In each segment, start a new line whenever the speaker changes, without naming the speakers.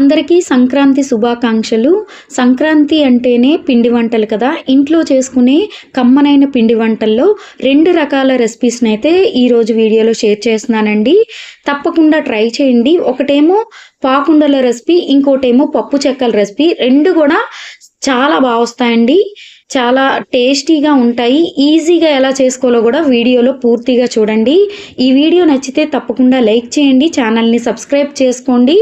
అందరికీ సంక్రాంతి శుభాకాంక్షలు. సంక్రాంతి అంటేనే పిండి వంటలు కదా. ఇంట్లో చేసుకునే కమ్మనైన పిండి వంటల్లో రెండు రకాల రెసిపీస్ని అయితే ఈరోజు వీడియోలో షేర్ చేస్తున్నానండి. తప్పకుండా ట్రై చేయండి. ఒకటేమో పాకుండల రెసిపీ ఇంకోటేమో పప్పు చెక్కల రెసిపీ. రెండు కూడా చాలా బాగా వస్తాయండి. చాలా టేస్టీగా ఉంటాయి. ఈజీగా ఎలా చేసుకోవాలో కూడా వీడియోలో పూర్తిగా చూడండి. ఈ వీడియో నచ్చితే తప్పకుండా లైక్ చేయండి. ఛానల్ని సబ్స్క్రైబ్ చేసుకోండి.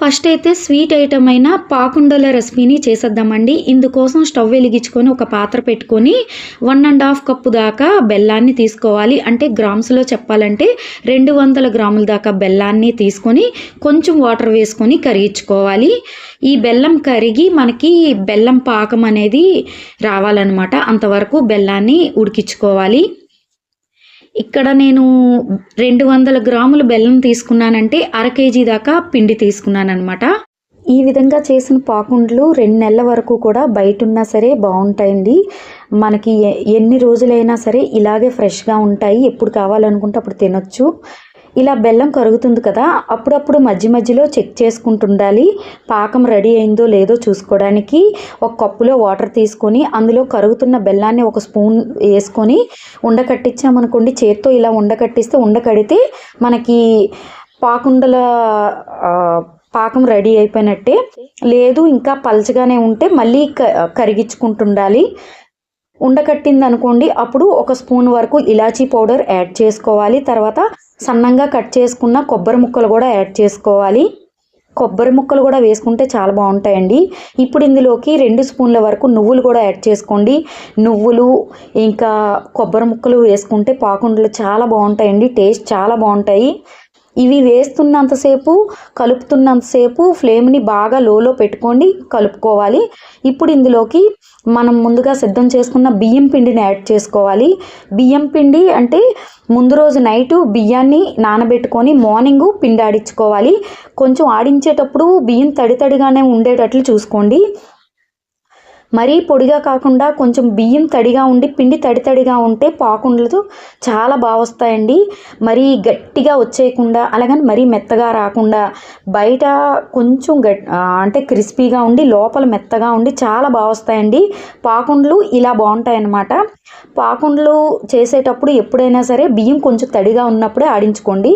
ఫస్ట్ అయితే స్వీట్ ఐటమ్ అయిన పాకుండల రెసిపీని చేసేద్దామండి. ఇందుకోసం స్టవ్ వెలిగించుకొని ఒక పాత్ర పెట్టుకొని వన్ అండ్ హాఫ్ కప్పు దాకా బెల్లాన్ని తీసుకోవాలి. అంటే గ్రామ్స్లో చెప్పాలంటే రెండు వందల గ్రాముల దాకా బెల్లాన్ని తీసుకొని కొంచెం వాటర్ వేసుకొని కరిగించుకోవాలి. ఈ బెల్లం కరిగి మనకి బెల్లం పాకం అనేది రావాలన్నమాట. అంతవరకు బెల్లాన్ని ఉడికించుకోవాలి. ఇక్కడ నేను రెండు వందల గ్రాముల బెల్లం తీసుకున్నానంటే అర కేజీ దాకా పిండి తీసుకున్నాను అనమాట ఈ విధంగా చేసిన పాకుండ్లు రెండు నెలల వరకు కూడా బయట ఉన్నా సరే బాగుంటాయండి. మనకి ఎన్ని రోజులైనా సరే ఇలాగే ఫ్రెష్గా ఉంటాయి. ఎప్పుడు కావాలనుకుంటే అప్పుడు తినొచ్చు. ఇలా బెల్లం కరుగుతుంది కదా అప్పుడప్పుడు మధ్య మధ్యలో చెక్ చేసుకుంటుండాలి. పాకం రెడీ అయిందో లేదో చూసుకోవడానికి ఒక కప్పులో వాటర్ తీసుకొని అందులో కరుగుతున్న బెల్లాన్ని ఒక స్పూన్ వేసుకొని ఉండకట్టించామనుకోండి చేత్తో ఇలా ఉండకట్టిస్తే ఉండకడితే మనకి పాకుండల పాకం రెడీ అయిపోయినట్టే. లేదు ఇంకా పలచగానే ఉంటే మళ్ళీ కరిగించుకుంటుండాలి. ఉండకట్టింది అనుకోండి అప్పుడు ఒక స్పూన్ వరకు ఇలాచీ పౌడర్ యాడ్ చేసుకోవాలి. తర్వాత సన్నంగా కట్ చేసుకున్న కొబ్బరి ముక్కలు కూడా యాడ్ చేసుకోవాలి. కొబ్బరి ముక్కలు కూడా వేసుకుంటే చాలా బాగుంటాయండి. ఇప్పుడు ఇందులోకి రెండు స్పూన్ల వరకు నువ్వులు కూడా యాడ్ చేసుకోండి. నువ్వులు ఇంకా కొబ్బరి ముక్కలు వేసుకుంటే పాకుండలు చాలా బాగుంటాయండి. టేస్ట్ చాలా బాగుంటాయి. ఇవి వేస్తున్నంతసేపు కలుపుతున్నంతసేపు ఫ్లేమ్ని బాగా లోలో పెట్టుకోండి కలుపుకోవాలి. ఇప్పుడు ఇందులోకి మనం ముందుగా సిద్ధం చేసుకున్న బియ్యం పిండిని యాడ్ చేసుకోవాలి. బియ్యం పిండి అంటే ముందు రోజు నైటు బియ్యాన్ని నానబెట్టుకొని మార్నింగ్ పిండి ఆడించుకోవాలి. కొంచెం ఆడించేటప్పుడు బియ్యం తడి తడిగానే ఉండేటట్లు చూసుకోండి. మరీ పొడిగా కాకుండా కొంచెం బియ్యం తడిగా ఉండి పిండి తడి తడిగా ఉంటే పాకుండలు చాలా బాగా వస్తాయండి. మరీ గట్టిగా వచ్చేయకుండా అలాగని మరీ మెత్తగా రాకుండా బయట కొంచెం గట్ అంటే క్రిస్పీగా ఉండి లోపల మెత్తగా ఉండి చాలా బాగా వస్తాయండి. పాకుండలు ఇలా బాగుంటాయి అన్నమాట పాకుండలు చేసేటప్పుడు ఎప్పుడైనా సరే బియ్యం కొంచెం తడిగా ఉన్నప్పుడే ఆడించుకోండి.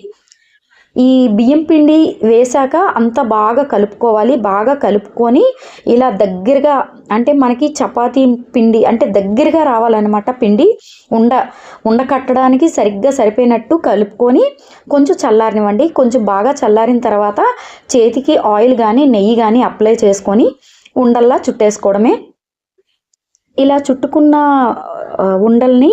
ఈ బియ్యం పిండి వేశాక అంత బాగా కలుపుకోవాలి. బాగా కలుపుకొని ఇలా దగ్గరగా అంటే మనకి చపాతీ పిండి అంటే దగ్గరగా రావాలన్నమాట పిండి. ఉండ ఉండ కట్టడానికి సరిగ్గా సరిపోయినట్టు కలుపుకొని కొంచెం చల్లారనివ్వండి. కొంచెం బాగా చల్లారిన తర్వాత చేతికి ఆయిల్ కానీ నెయ్యి కానీ అప్లై చేసుకొని ఉండల్లా చుట్టేసుకోవడమే. ఇలా చుట్టుకున్న ఉండల్ని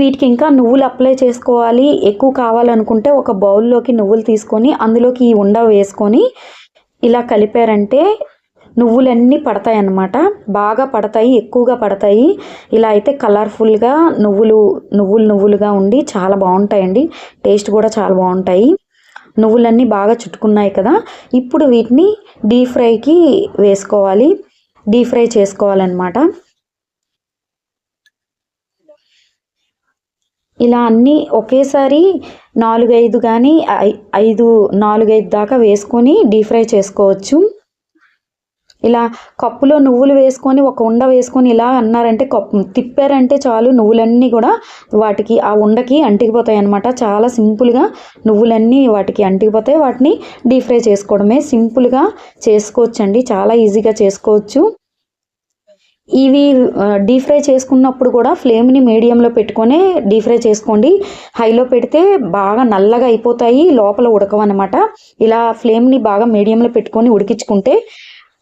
వీటికి ఇంకా నువ్వులు అప్లై చేసుకోవాలి. ఎక్కువ కావాలనుకుంటే ఒక బౌల్లోకి నువ్వులు తీసుకొని అందులోకి ఈ ఉండ వేసుకొని ఇలా కలిపారంటే నువ్వులన్నీ పడతాయి అన్నమాట బాగా పడతాయి ఎక్కువగా పడతాయి. ఇలా అయితే కలర్ఫుల్గా నువ్వులు నువ్వులు నువ్వులుగా ఉండి చాలా బాగుంటాయండి. టేస్ట్ కూడా చాలా బాగుంటాయి. నువ్వులన్నీ బాగా చుట్టుకున్నాయి కదా. ఇప్పుడు వీటిని డీప్ ఫ్రైకి వేసుకోవాలి. డీప్ ఫ్రై చేసుకోవాలన్నమాట. ఇలా అన్నీ ఒకేసారి నాలుగైదు కానీ ఐదు నాలుగైదు దాకా వేసుకొని డీప్ ఫ్రై చేసుకోవచ్చు. ఇలా కప్పులో నువ్వులు వేసుకొని ఒక ఉండ వేసుకొని ఇలా అన్నారంటే కప్పు తిప్పారంటే చాలు నువ్వులన్నీ కూడా వాటికి ఆ ఉండకి అంటికిపోతాయి అనమాట చాలా సింపుల్గా నువ్వులన్నీ వాటికి అంటికిపోతాయి. వాటిని డీప్ ఫ్రై చేసుకోవడమే. సింపుల్గా చేసుకోవచ్చండి. చాలా ఈజీగా చేసుకోవచ్చు. ఇవి డీప్ ఫ్రై చేసుకున్నప్పుడు కూడా ఫ్లేమ్ని మీడియంలో పెట్టుకొని డీప్ ఫ్రై చేసుకోండి. హైలో పెడితే బాగా నల్లగా అయిపోతాయి లోపల ఉడకవన్నమాట. ఇలా ఫ్లేమ్ని బాగా మీడియంలో పెట్టుకొని ఉడికించుకుంటే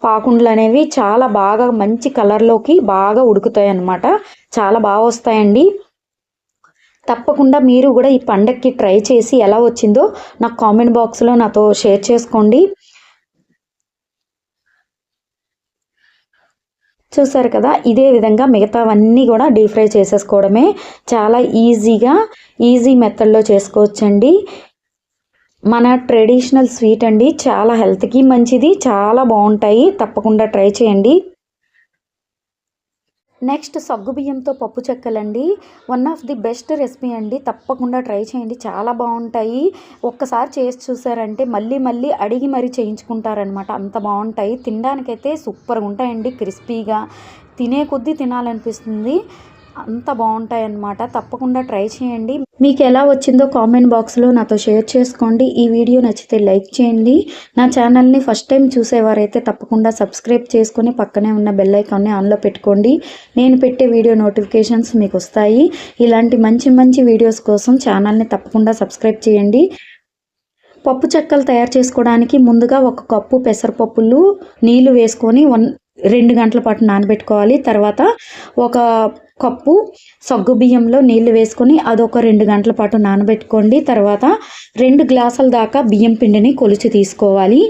పాకుండలు అనేవి చాలా బాగా మంచి కలర్లోకి బాగా ఉడుకుతాయి అన్నమాట చాలా బాగా వస్తాయండి. తప్పకుండా మీరు కూడా ఈ పండక్కి ట్రై చేసి ఎలా వచ్చిందో నాకు కామెంట్ బాక్స్లో నాతో షేర్ చేసుకోండి. చూసారు కదా ఇదే విధంగా మిగతావన్నీ కూడా డీప్ ఫ్రై చేసేసుకోవడమే చాలా ఈజీగా ఈజీ మెథడ్లో చేసుకోవచ్చండి. మన ట్రెడిషనల్ స్వీట్ అండి చాలా హెల్త్కి మంచిది చాలా బాగుంటాయి తప్పకుండా ట్రై చేయండి. నెక్స్ట్ సగ్గుబియ్యంతో పప్పు చెక్కలండి. One of the best recipe అండి. తప్పకుండా ట్రై చేయండి. చాలా బాగుంటాయి. ఒక్కసారి చేసి చూసారంటే మళ్ళీ మళ్ళీ అడిగి మరీ చేయించుకుంటారనమాట అంత బాగుంటాయి. తినడానికైతే సూపర్గా ఉంటాయండి. క్రిస్పీగా తినే కొద్దీ తినాలనిపిస్తుంది. అంత బాగుంటాయి అన్నమాట తప్పకుండా ట్రై చేయండి. మీకు ఎలా వచ్చిందో కామెంట్ బాక్స్లో నాతో షేర్ చేసుకోండి. ఈ వీడియో నచ్చితే లైక్ చేయండి. నా ఛానల్ని ఫస్ట్ టైం చూసేవారైతే తప్పకుండా సబ్స్క్రైబ్ చేసుకొని పక్కనే ఉన్న బెల్ ఐకాన్ని ఆన్లో పెట్టుకోండి. నేను పెట్టే వీడియో నోటిఫికేషన్స్ మీకు వస్తాయి ఇలాంటి మంచి మంచి వీడియోస్ కోసం ఛానల్ని తప్పకుండా సబ్స్క్రైబ్ చేయండి. పప్పు చెక్కలు తయారు చేసుకోవడానికి ముందుగా ఒక కప్పు పెసరపప్పులు నీళ్ళు వేసుకొని వన్ రెండు గంటల పాటు నానబెట్టుకోవాలి. తర్వాత ఒక కప్పు సగ్గు బియ్యంలో నీళ్ళు వేసుకొని అదొక రెండు గంటల పాటు నానబెట్టుకోండి. తర్వాత రెండు గ్లాసుల దాకా బియ్యం పిండిని కొలిచి తీసుకోవాలి.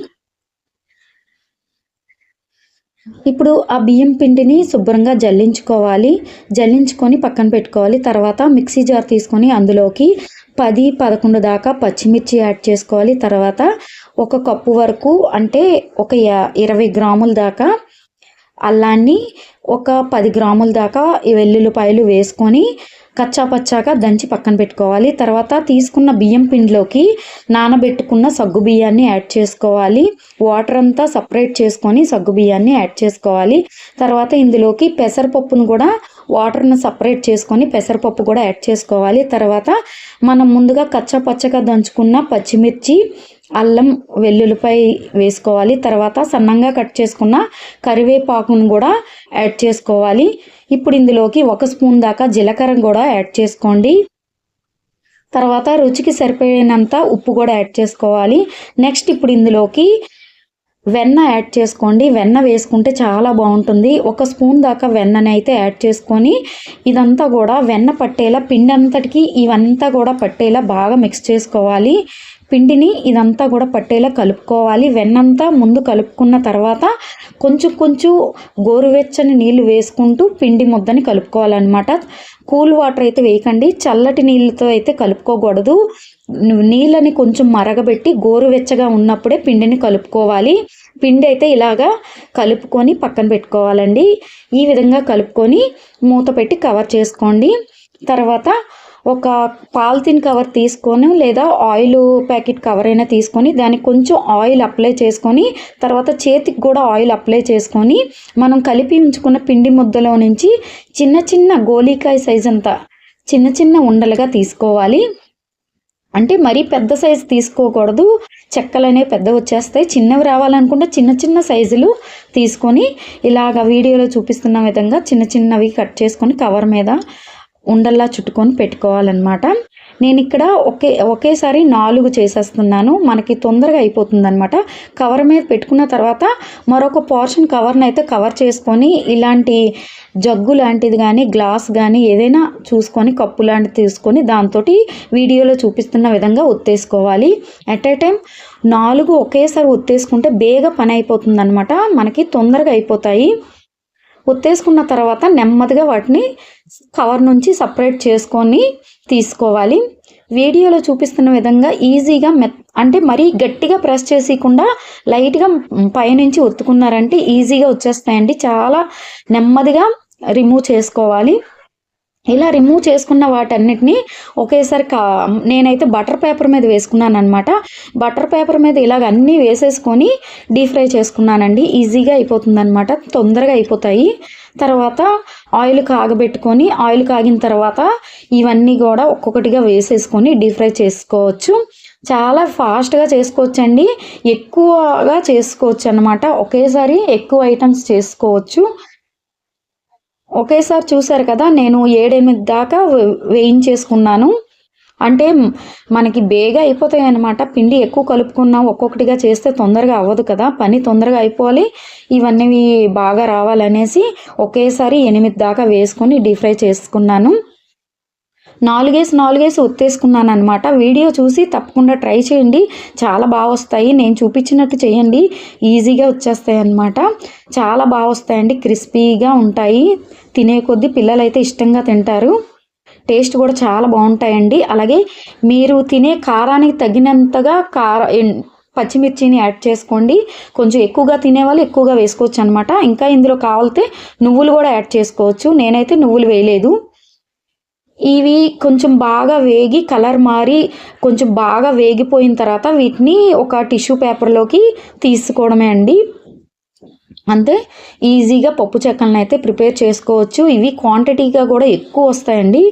ఇప్పుడు ఆ బియ్యం పిండిని శుభ్రంగా జల్లించుకోవాలి. జల్లించుకొని పక్కన పెట్టుకోవాలి. తర్వాత మిక్సీ జార్ తీసుకొని అందులోకి పది పదకొండు దాకా పచ్చిమిర్చి యాడ్ చేసుకోవాలి. తర్వాత ఒక కప్పు వరకు అంటే ఒక ఇరవై గ్రాముల దాకా అల్లాన్ని ఒక పది గ్రాముల దాకా ఈ వెల్లుల్లిపాయలు వేసుకొని కచ్చా పచ్చాగా దంచి పక్కన పెట్టుకోవాలి. తర్వాత తీసుకున్న బియ్యం పిండిలోకి నానబెట్టుకున్న సగ్గు బియ్యాన్ని యాడ్ చేసుకోవాలి. వాటర్ అంతా సపరేట్ చేసుకొని సగ్గు బియ్యాన్ని యాడ్ చేసుకోవాలి. తర్వాత ఇందులోకి పెసరపప్పును కూడా వాటర్ను సపరేట్ చేసుకొని పెసరపప్పు కూడా యాడ్ చేసుకోవాలి. తర్వాత మనం ముందుగా కచ్చా పచ్చగా దంచుకున్న పచ్చిమిర్చి అల్లం వెల్లుల్లిపై వేసుకోవాలి. తర్వాత సన్నంగా కట్ చేసుకున్న కరివేపాకును కూడా యాడ్ చేసుకోవాలి. ఇప్పుడు ఇందులోకి ఒక స్పూన్ దాకా జీలకర్ర కూడా యాడ్ చేసుకోండి. తర్వాత రుచికి సరిపోయినంత ఉప్పు కూడా యాడ్ చేసుకోవాలి. నెక్స్ట్ ఇప్పుడు ఇందులోకి వెన్న యాడ్ చేసుకోండి. వెన్న వేసుకుంటే చాలా బాగుంటుంది. ఒక స్పూన్ దాకా వెన్నని అయితే యాడ్ చేసుకొని ఇదంతా కూడా వెన్న పట్టేలా పిండి అంతటికి ఇవంతా కూడా పట్టేలా బాగా మిక్స్ చేసుకోవాలి. పిండిని ఇదంతా కూడా పట్టేలా కలుపుకోవాలి. వెన్నంతా ముందు కలుపుకున్న తర్వాత కొంచెం కొంచెం గోరువెచ్చని నీళ్ళు వేసుకుంటూ పిండి ముద్దని కలుపుకోవాలన్నమాట. కూల్ వాటర్ అయితే వేయకండి. చల్లటి నీళ్ళతో అయితే కలుపుకోకూడదు. నీళ్ళని కొంచెం మరగబెట్టి గోరువెచ్చగా ఉన్నప్పుడే పిండిని కలుపుకోవాలి. పిండి అయితే ఇలాగా కలుపుకొని పక్కన పెట్టుకోవాలండి. ఈ విధంగా కలుపుకొని మూత పెట్టి కవర్ చేసుకోండి. తర్వాత ఒక పాలిథిన్ కవర్ తీసుకొని లేదా ఆయిల్ ప్యాకెట్ కవర్ అయినా తీసుకొని దానికి కొంచెం ఆయిల్ అప్లై చేసుకొని తర్వాత చేతికి కూడా ఆయిల్ అప్లై చేసుకొని మనం కలిపి ఉంచుకున్న పిండి ముద్దలో నుంచి చిన్న చిన్న గోలీకాయ సైజ్ అంతా చిన్న చిన్న ఉండలుగా తీసుకోవాలి. అంటే మరీ పెద్ద సైజు తీసుకోకూడదు. చెక్కలు అనేవి పెద్ద వచ్చేస్తాయి. చిన్నవి రావాలనుకుంటే చిన్న చిన్న సైజులు తీసుకొని ఇలాగ వీడియోలో చూపిస్తున్న విధంగా చిన్న చిన్నవి కట్ చేసుకొని కవర్ మీద ఉండల్లా చుట్టుకొని పెట్టుకోవాలన్నమాట. నేను ఇక్కడ ఒకే ఒకేసారి నాలుగు చేసేస్తున్నాను. మనకి తొందరగా అయిపోతుంది అనమాట కవర్ మీద పెట్టుకున్న తర్వాత మరొక పోర్షన్ కవర్ని అయితే కవర్ చేసుకొని ఇలాంటి జగ్గు లాంటిది కానీ గ్లాస్ కానీ ఏదైనా చూసుకొని కప్పు లాంటిది తీసుకొని దాంతో వీడియోలో చూపిస్తున్న విధంగా ఒత్తేసుకోవాలి. అట్ ఏ టైం నాలుగు ఒకేసారి ఒత్తేసుకుంటే బేగ పని అయిపోతుంది అనమాట మనకి తొందరగా అయిపోతాయి. ఒత్తేసుకున్న తర్వాత నెమ్మదిగా వాటిని కవర్ నుంచి సపరేట్ చేసుకొని తీసుకోవాలి. వీడియోలో చూపిస్తున్న విధంగా ఈజీగా మెత్ అంటే మరీ గట్టిగా ప్రెస్ చేసేయకుండా లైట్గా పైనుంచి ఒత్తుకున్నారంటే ఈజీగా వచ్చేస్తాయండి. చాలా నెమ్మదిగా రిమూవ్ చేసుకోవాలి. ఇలా రిమూవ్ చేసుకున్న వాటన్నిటిని ఒకేసారి కా నేనైతే బటర్ పేపర్ మీద వేసుకున్నాను అనమాట బటర్ పేపర్ మీద ఇలాగ అన్నీ వేసేసుకొని డీప్ ఫ్రై చేసుకున్నానండి. ఈజీగా అయిపోతుందనమాట తొందరగా అయిపోతాయి. తర్వాత ఆయిల్ కాగబెట్టుకొని ఆయిల్ కాగిన తర్వాత ఇవన్నీ కూడా ఒక్కొక్కటిగా వేసేసుకొని డీప్ ఫ్రై చేసుకోవచ్చు. చాలా ఫాస్ట్గా చేసుకోవచ్చండి. ఎక్కువగా చేసుకోవచ్చు అనమాట ఒకేసారి ఎక్కువ ఐటమ్స్ చేసుకోవచ్చు. ఒకేసారి చూసారు కదా నేను ఏడెనిమిది దాకా వేయించేసుకున్నాను. అంటే మనకి బేగా అయిపోతాయి అనమాట పిండి ఎక్కువ కలుపుకున్నాం ఒక్కొక్కటిగా చేస్తే తొందరగా అవ్వదు కదా. పని తొందరగా అయిపోవాలి. ఇవన్నీ బాగా రావాలనేసి ఒకేసారి ఎనిమిది దాకా వేసుకొని డీప్ ఫ్రై చేసుకున్నాను. నాలుగేసి నాలుగేసి ఒత్తేసుకున్నాను అనమాట వీడియో చూసి తప్పకుండా ట్రై చేయండి. చాలా బాగా వస్తాయి. నేను చూపించినట్టు చేయండి. ఈజీగా వచ్చేస్తాయి అనమాట చాలా బాగా వస్తాయండి. క్రిస్పీగా ఉంటాయి. తినే కొద్దీ పిల్లలు అయితే ఇష్టంగా తింటారు. టేస్ట్ కూడా చాలా బాగుంటాయండి. అలాగే మీరు తినే కారానికి తగినంతగా కార పచ్చిమిర్చిని యాడ్ చేసుకోండి. కొంచెం ఎక్కువగా తినేవాళ్ళు ఎక్కువగా వేసుకోవచ్చు అనమాట ఇంకా ఇందులో కావాలితే నువ్వులు కూడా యాడ్ చేసుకోవచ్చు. నేనైతే నువ్వులు వేయలేదు. ఇవి కొంచెం బాగా వేగి కలర్ మారి కొంచెం బాగా వేగిపోయిన తర్వాత వీటిని ఒక టిష్యూ పేపర్లోకి తీసుకోవడమే అండి. అంతే ఈజీగా పప్పు చెక్కలను అయితే ప్రిపేర్ చేసుకోవచ్చు. ఇవి క్వాంటిటీగా కూడా ఎక్కువ వస్తాయండి.